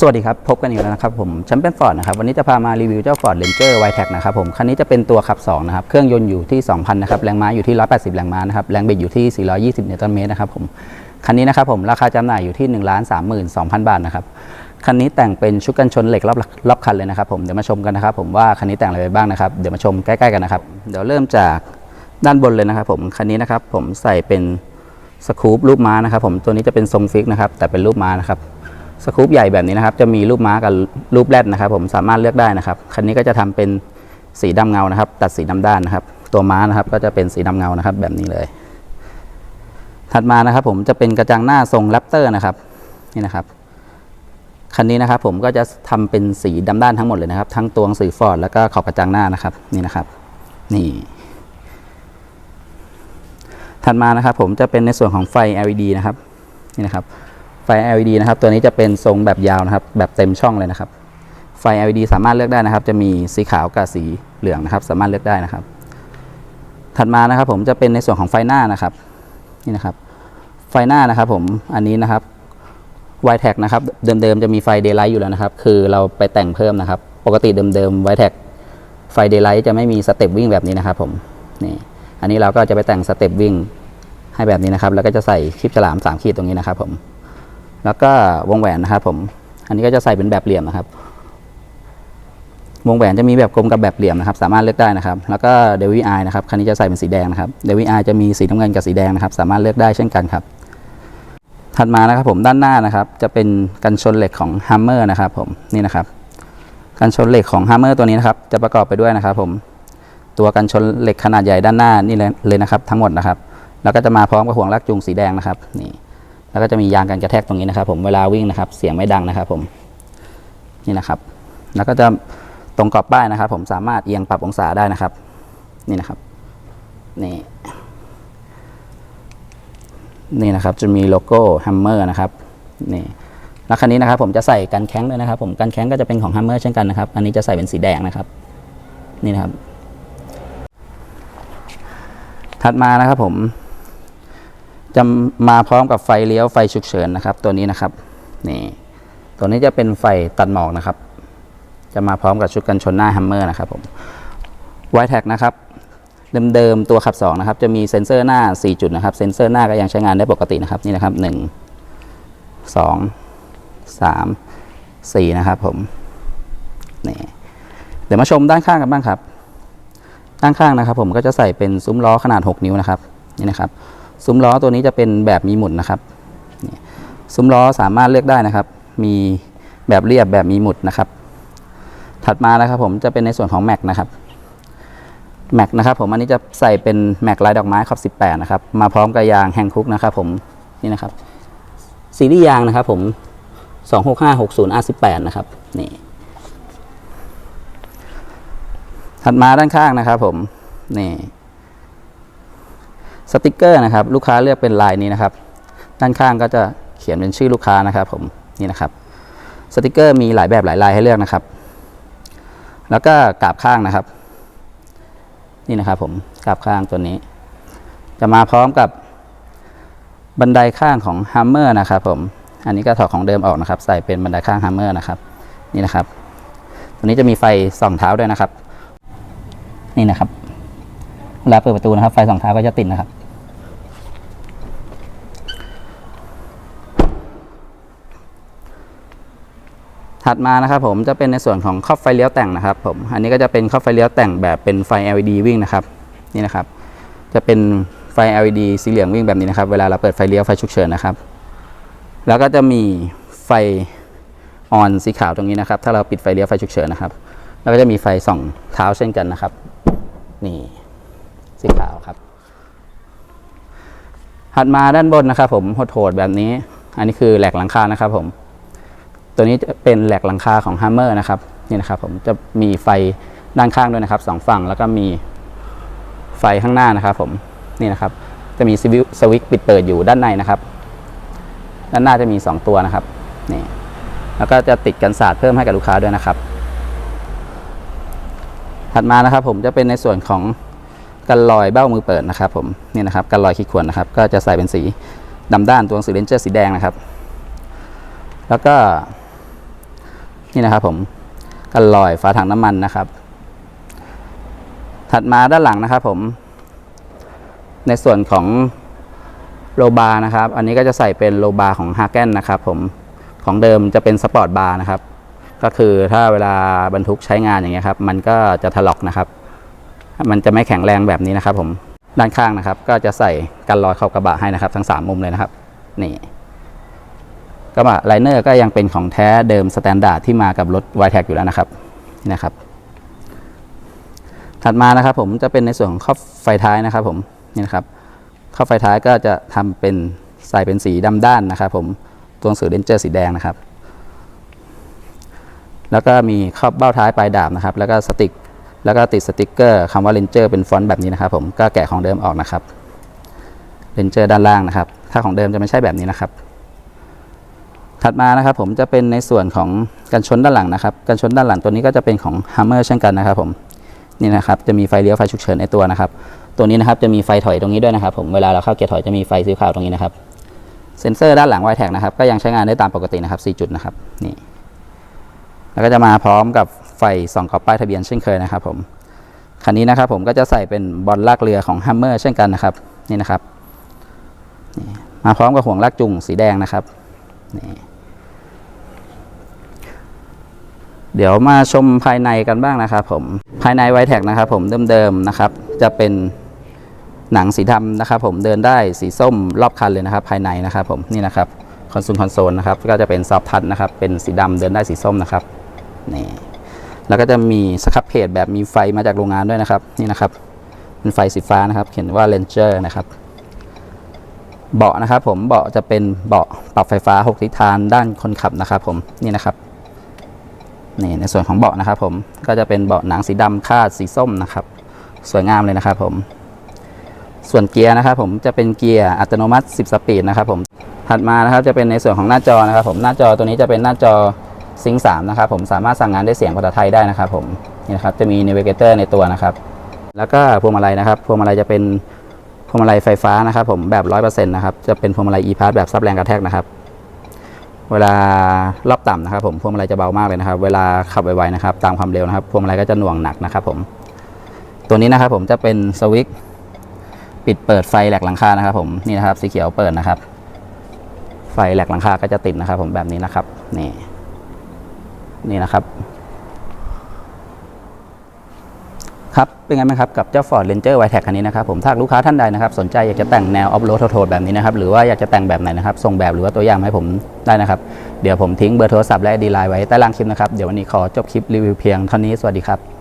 สวัสดีครับ พบกันอีกแล้วนะครับผมแชมเปี้ยนฟอร์ดนะครับวันนี้จะพามารีวิวเจ้า Ford Ranger w i t e c นะครับผมคันนี้จะเป็นตัวขับ2นะครับเครื่องยนต์อยู่ที่ 2,000 นะครับ แรงม้าอยู่ที่ 180 แรงม้านะครับแรงบิดอยู่ที่ 420 นิวตันเมตรนะครับผมคันนี้นะครับผมราคาจำหน่ายอยู่ที่ 1 3 2 0 0 0 บาทนะครับคันนี้แต่งเป็นชุดกันชนเหล็กรอบรอบคันเลยนะครับผมเดี๋ยวมาชมกันนะครับผมว่าคันนี้แต่งอะไรไปบ้างนะครับเดี๋ยวมาชมใกล้ๆกันนะครับเดี๋ยวเริ่มจากด้านบนเลยนะครับผมคันนี้นะครับผมใส่เป็นสกู๊ปรูปม้านะครับผมตัวนี้จะเป็นทรงฟิกนะครับแต่เป็นรูปม้านะครับ สกู๊ปใหญ่แบบนี้นะครับ จะมีรูปม้ากับรูปแรดนะครับ ผมสามารถเลือกได้นะครับ คันนี้ก็จะทำเป็นสีดำเงานะครับ ตัดสีดำด้านนะครับ ตัวม้านะครับก็จะเป็นสีดำเงานะครับ แบบนี้เลย ถัดมานะครับ ผมจะเป็นกระจังหน้าทรงแรปเตอร์นะครับนี่นะครับคันนี้นะครับ ผมก็จะทำเป็นสีดำด้านทั้งหมดเลยนะครับ ทั้งตัวหนังสือฟอร์ดแล้วก็ขอบกระจังหน้านะครับ นี่นะครับ นี่ถัดมานะครับ ผมจะเป็นในส่วนของไฟ LED นะครับนี่นะครับ ไฟ LED นะครับ ตัวนี้จะเป็นทรงแบบยาวนะครับ แบบเต็มช่องเลยนะครับ ไฟ LED สามารถเลือกได้นะครับ จะมีสีขาวกับสีเหลืองนะครับ สามารถเลือกได้นะครับ ถัดมานะครับ ผมจะเป็นในส่วนของไฟหน้านะครับ นี่นะครับ ไฟหน้านะครับ ผม อันนี้นะครับไวแท็กนะครับ เดิมๆ จะมีไฟเดย์ไลท์อยู่แล้วนะครับ คือเราไปแต่งเพิ่มนะครับ ปกติเดิมๆไวแท็กไฟเดย์ไลท์จะไม่มีสเต็ปวิ่งแบบนี้นะครับ ผม นี่ อันนี้เราก็จะไปแต่งสเต็ปวิ่งให้แบบนี้นะครับ แล้วก็จะใส่คลิปฉลามสามขีดตรงนี้นะครับ ผม แล้วก็วงแหวนนะครับผม อันนี้ก็จะใส่เป็นแบบเหลี่ยมนะครับ วงแหวนจะมีแบบกลมกับแบบเหลี่ยมนะครับ สามารถเลือกได้นะครับ แล้วก็เดวิไอนะครับคันนี้จะใส่เป็นสีแดงนะครับเดวิไอจะมีสีน้ำเงินกับสีแดงนะครับ สามารถเลือกได้เช่นกันครับ ถัดมานะครับผมด้านหน้านะครับ จะเป็นกันชนเหล็กของ Hammer นะครับ ผมนี่นะครับกันชนเหล็กของ Hammer ตัวนี้นะครับ จะประกอบไปด้วยนะครับผมตัวกันชนเหล็กขนาดใหญ่ด้านหน้านี่เลยเลยนะครับ ทั้งหมดนะครับ แล้วก็จะมาพร้อมกับห่วงลากจูงสีแดงนะครับนี่ แล้วก็จะมียางกันกระแทกตรงนี้นะครับ ผมเวลาวิ่งนะครับ เสียงไม่ดังนะครับ ผมนี่นะครับ แล้วก็จะตรงกรอบป้ายนะครับ ผมสามารถเอียงปรับองศาได้นะครับ นี่นะครับนี่นี่นะครับจะมีโลโก้ฮัมเมอร์นะครับนี่แล้วคันนี้นะครับ ผมจะใส่กันแข้งด้วยนะครับ ผมกันแข้งก็จะเป็นของฮัมเมอร์เช่นกันนะครับ อันนี้จะใส่เป็นสีแดงนะครับ นี่นะครับ ถัดมานะครับผม จะมาพร้อมกับไฟเลี้ยวไฟฉุกเฉินนะครับ ตัวนี้นะครับนี่ตัวนี้จะเป็นไฟตัดหมอกนะครับ จะมาพร้อมกับชุดกันชนหน้าแฮมเมอร์นะครับผมไวแท็กนะครับเดิมๆตัวขับ2นะครับจะมีเซ็นเซอร์หน้า 4 จุดนะครับ เซ็นเซอร์หน้าก็ยังใช้งานได้ปกตินะครับนี่นะครับ 1 2 3 4 นะครับผมนี่เดี๋ยวมาชมด้านข้างกันบ้างครับ ด้านข้างนะครับ ผมก็จะใส่เป็นซุ้มล้อขนาด 6 นิ้วนะครับนี่นะครับ ซุ้มล้อตัวนี้จะเป็นแบบมีหมุดนะครับซุ้มล้อสามารถเลือกได้นะครับ มีแบบเรียบแบบมีหมุดนะครับ ถัดมานะครับผมจะเป็นในส่วนของแม็กนะครับแม็กนะครับผมอันนี้จะใส่เป็นแม็กลายดอกไม้ขอบ 18 นะครับ มาพร้อมกับยางแฮงคุกนะครับผมนี่นะครับซีรีส์ยางนะครับผม26560 R18 นะครับนี่ถัดมาด้านข้างนะครับผมนี่ สติกเกอร์นะครับลูกค้าเลือกเป็นลายนี้นะครับ ด้านข้างก็จะเขียนเป็นชื่อลูกค้านะครับผมนี่นะครับสติกเกอร์มีหลายแบบหลายลายให้เลือกนะครับ แล้วก็กราบข้างนะครับ นี่นะครับผมกราบข้างตัวนี้ จะมาพร้อมกับบันไดข้างของฮัมเมอร์นะครับผมอันนี้ก็ถอดของเดิมออกนะครับ ใส่เป็นบันไดข้างฮัมเมอร์นะครับ นี่นะครับ ตัวนี้จะมีไฟส่องเท้าด้วยนะครับ นี่นะครับเวลาเปิดประตูนะครับ ไฟส่องเท้าก็จะติดนะครับ ถัดมานะครับผมจะเป็นในส่วนของครอบไฟเลี้ยวแต่งนะครับผมอันนี้ก็จะเป็นครอบไฟเลี้ยวแต่งแบบเป็นไฟ LED วิ่งนะครับนี่นะครับจะเป็นไฟ LED สีเหลืองวิ่งแบบนี้นะครับ เวลาเราเปิดไฟเลี้ยวไฟฉุกเฉินนะครับ แล้วก็จะมีไฟออนสีขาวตรงนี้นะครับ ถ้าเราปิดไฟเลี้ยวไฟฉุกเฉินนะครับ แล้วก็จะมีไฟส่องเท้าเช่นกันนะครับ นี่สีขาวครับ ถัดมาด้านบนนะครับ ผมโหดๆแบบนี้ อันนี้คือแหลกหลังคานะครับผม ตัวนี้จะเป็นแหลกหลังคาของ Hammer นะครับนี่นะครับผมจะมีไฟด้านข้างด้วยนะครับสองฝั่งแล้วก็มีไฟข้างหน้านะครับผมนี่นะครับจะมีสวิตช์สวิตช์ปิดเปิดอยู่ด้านในนะครับ ด้านหน้าจะมี 2 ตัวนะครับนี่แล้วก็จะติดกันศาสตร์เพิ่มให้กับลูกค้าด้วยนะครับ ถัดมานะครับ ผมจะเป็นในส่วนของกันลอยเบ้ามือเปิดนะครับ ผมนี่นะครับกันลอยขีดข่วนนะครับ ก็จะใส่เป็นสีดำด้านตัวหนังสือเลนเจอร์สีแดงนะครับ แล้วก็ นี่นะครับผมกันลอยฝาถังน้ำมันนะครับ ถัดมาด้านหลังนะครับผม ในส่วนของโลบาร์นะครับ อันนี้ก็จะใส่เป็นโลบาร์ของฮาแกนนะครับผมของเดิมจะเป็นสปอร์ตบาร์นะครับ ก็คือถ้าเวลาบรรทุกใช้งานอย่างเงี้ยครับ มันก็จะถลอกนะครับ มันจะไม่แข็งแรงแบบนี้นะครับผมด้านข้างนะครับ ก็จะใส่กันรอยเข้ากระบะให้นะครับ ทั้ง 3 มุมเลยนะครับ นี่ กระบะไลเนอร์ก็ยังเป็นของแท้เดิมสแตนดาร์ดที่มากับรถ y t แทอยู่แล้วนะครับนี่นะครับ ถัดมานะครับผมจะเป็นในส่วนของครอบไฟท้ายนะครับผมนี่นะครับครอบไฟท้ายก็จะทำเป็นใส่เป็นสีดำด้านนะครับผมตัวหนังสือเรนเจอร์สีแดงนะครับ แล้วก็มีครอบเบ้าท้ายปลายดาบนะครับ แล้วก็สติกแล้วก็ติดสติกเกอร์คำว่าเรนเจอร์เป็นฟอนต์แบบนี้นะครับ ผมก็แกะของเดิมออกนะครับเรนเจอร์ด้านล่างนะครับ ถ้าของเดิมจะไม่ใช่แบบนี้นะครับ ถัดมานะครับผมจะเป็นในส่วนของกันชนด้านหลังนะครับกันชนด้านหลังตัวนี้ก็จะเป็นของ Hammer เช่นกันนะครับผมนี่นะครับจะมีไฟเลี้ยวไฟฉุกเฉินในตัวนะครับ ตัวนี้นะครับจะมีไฟถอยตรงนี้ด้วยนะครับ ผมเวลาเราเข้าเกียร์ถอยจะมีไฟสีขาวตรงนี้นะครับเซ็นเซอร์ด้านหลังไวแท็กนะครับก็ยังใช้งานได้ตามปกตินะครับ4จุดนะครับนี่แล้วก็จะมาพร้อมกับไฟส่องกรอบป้ายทะเบียนเช่นเคยนะครับ ผมคันนี้นะครับผมก็จะใส่เป็นบอลลากเรือของ Hammer เช่นกันนะครับนี่นะครับนี่มาพร้อมกับห่วงลากจุงสีแดงนะครับนี่ เดี๋ยวมาชมภายในกันบ้างนะครับผมภายในไวแท็กนะครับผมเดิมๆนะครับ จะเป็นหนังสีดำนะครับ ผมเดินได้สีส้มรอบคันเลยนะครับ ภายในนะครับผมนี่นะครับคอนโซลคอนโซลนะครับก็จะเป็นซอฟทัชนะครับเป็นสีดำเดินได้สีส้มนะครับนี่แล้วก็จะมีสครับเพจแบบมีไฟมาจากโรงงานด้วยนะครับ นี่นะครับเป็นไฟสีฟ้านะครับ เขียนว่า Ranger นะครับเบาะนะครับผมเบาะจะเป็นเบาะปรับไฟฟ้า 6 ทิศทางด้านคนขับนะครับผมนี่นะครับ นี่ในส่วนของเบาะนะครับผมก็จะเป็นเบาะหนังสีดำคาดสีส้มนะครับ สวยงามเลยนะครับผมส่วนเกียร์นะครับผมจะเป็นเกียร์อัตโนมัติ 10 สปีดนะครับผมถัดมานะครับจะเป็นในส่วนของหน้าจอนะครับผมหน้าจอตัวนี้จะเป็นหน้าจอซิง3นะครับผมสามารถสั่งงานด้วยเสียงภาษาไทยได้นะครับผมนี่นะครับจะมี Navigator ในตัวนะครับ แล้วก็พวงมาลัยนะครับพวงมาลัยจะเป็นพวงมาลัยไฟฟ้านะครับผมแบบ 100%นะครับจะเป็นพวงมาลัย e-pass แบบซับแรงกระแทกนะครับ เวลารอบต่ำนะครับผมพวงมาลัยจะเบามากเลยนะครับ เวลาขับไวๆนะครับ ตามความเร็วนะครับพวงมาลัยก็จะหน่วงหนักนะครับผม ตัวนี้นะครับผมจะเป็นสวิตช์ปิดเปิดไฟแหลกหลังคานะครับผมนี่นะครับสีเขียวเปิดนะครับ ไฟแหลกหลังคาก็จะติดนะครับ ผมแบบนี้นะครับนี่นี่นะครับ ครับ เป็นไงบ้างครับกับเจ้า Ford Ranger w i t e t คันนี้นะครับผมถ้าลูกค้าท่านใดนะครับสนใจอยากจะแต่งแนวออฟโรดโทดแบบนี้นะครับหรือว่าอยากจะแต่งแบบไหนนะครับส่งแบบหรือว่าตัวอย่างให้ผมได้นะครับ เดี๋ยวผมทิ้งเบอร์โทรศัพท์และดีไลน์ไว้ใต้ล่างคลิปนะครับ เดี๋ยววันนี้ขอจบคลิปรีวิวเพียงเท่านี้สวัสดีครับ